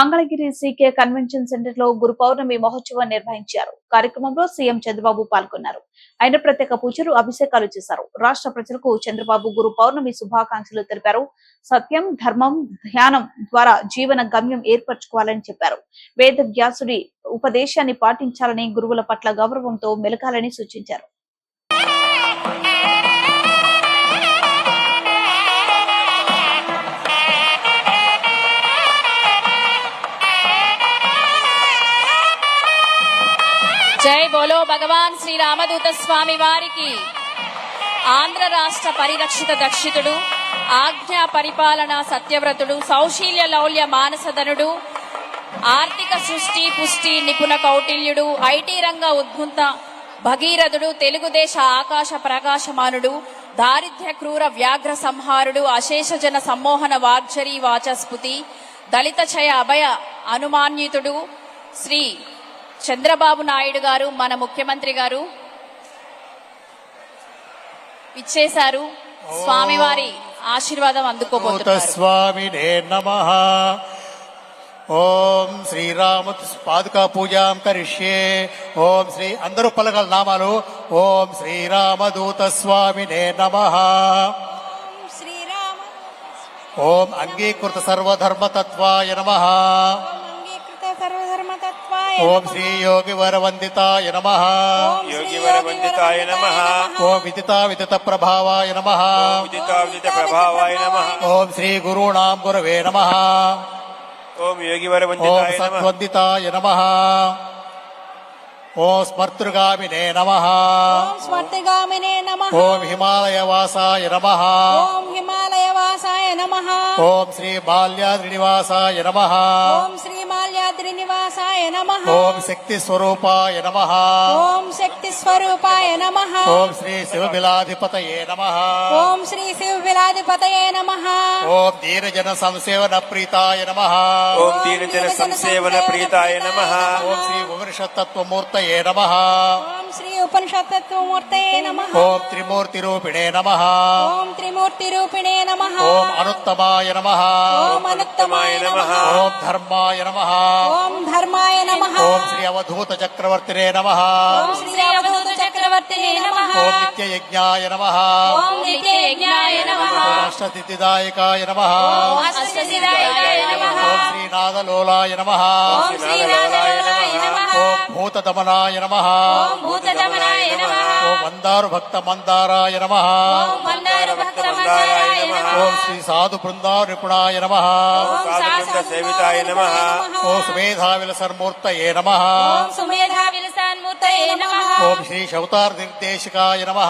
Mangalagiri CK convention సెంటర్లో గురు పౌర్ణమి మహోత్సవం నిర్వహించారు. కార్యక్రమంలో సీఎం చంద్రబాబు పాల్గొన్నారు. ఆయన ప్రత్యేక పూజలు అభిషేకాలు చేశారు. రాష్ట్ర ప్రజలకు చంద్రబాబు గురు పౌర్ణమి శుభాకాంక్షలు తెలిపారు. సత్యం ధర్మం ధ్యానం ద్వారా జీవన గమ్యం ఏర్పరచుకోవాలని చెప్పారు. వేద వ్యాసుడి ఉపదేశాన్ని పాటించాలని గురువుల పట్ల గౌరవంతో మెలకాలని సూచించారు. జై బోలో భగవాన్ శ్రీ రామదూత స్వామి వారికి. ఆంధ్ర రాష్ట్ర పరిరక్షిత దక్షితుడు ఆజ్ఞా పరిపాలన సత్యవ్రతుడు సౌశీల్య లౌల్య మానసధనుడు ఆర్థిక సృష్టి పుష్టి నిపుణ కౌటిల్యుడు ఐటీ రంగ ఉద్భుంత భగీరథుడు తెలుగుదేశ ఆకాశ ప్రకాశమానుడు దారిద్ర్య క్రూర వ్యాఘ్ర సంహారుడు అశేషజన సమ్మోహన వాగ్జరీ వాచస్పతి దళిత చయ అభయ అనుమాన్యుతుడు శ్రీ చంద్రబాబు నాయుడు గారు మన ముఖ్యమంత్రి గారు ఇచ్చేశారు. స్వామివారి ఆశీర్వాదం అందుకోబోతున్నారు. స్వామినే నమ. ఓం శ్రీరామ పాదుకా పూజాం కరిష్యే. ఓం శ్రీ అందరూ పలకల నామాలు. ఓం శ్రీరామదూత స్వామినే నమ. శ్రీరామ ఓం అంగీకృత సర్వధర్మతత్వాయ నమ. ओम श्री योगी वर वंदिताय नम योगी वर वंदिताय नम ओम विदिता विदित प्रभावाय नम विदिता विदित प्रभावाय नम ओम श्री गुरूणाम गुरवे नम ओम योगी वर वंदिताय नम ओम स्मर्तृगामिने नमः ओम स्मर्तृगामिने नमः ओम हिमालयवासाय नमः ओम हिमालयवासाय नमः ओम श्री बाल्याद्रिनिवासाय नमः ओम श्री శ్రీనివాసాయ నమ. ఓం శక్తి స్వరూపాయ నమ. ఓం శక్తి స్వరూపాయ నమ. ఓం శ్రీ శివబిలాధిపతయే నమ. ఓం శ్రీ శివబిలాధిపతయే నమ. ఓం దీనజన సంసేవన ప్రీతాయ నమ. ఓం దీనజన సంసేవన ప్రీతాయ నమ. ఓం శ్రీ ఉపనిషత్తత్వమూర్తయే నమ. శ్రీ ఉపనిషత్తత్వమూర్తయే నమ ఓం త్రిమూర్తిరూపిణే నమ ఓం త్రిమూర్తి రూపిణే నమ ఓం అనుత్తమాయ నమ ఓం అనుత్తమాయ నమ ఓం ధర్మాయ నమ ఓం ధర్మాయ నమ ఓం శ్రీ అవధూత చక్రవర్తినే నమ ఓం శ్రీ అవధూత చక్రవర్తినే నమ ఓం నిత్యయజ్ఞాయ నమ ఓం నిత్యయజ్ఞాయ నమ రాష్ట్రతిథిదాయకాయ నమ ఓం అష్టసిద్ధాయ నమ ఓం శ్రీనాథలోలాయ నమ ఓం ఓం భూతదమనాయ నమ. ఓం మందారు భక్త మందారాయ నమ. ఓం శ్రీ సాధు బృందా నిపుణాయ నమ సేవితాయ నమ. ఓ సుమేధా విలసన్మూర్తయే నమ. సుమేధా విలసన్మూర్తయే నమ. ఓం శ్రీ శౌతార్ నిర్దేశికాయ నమ.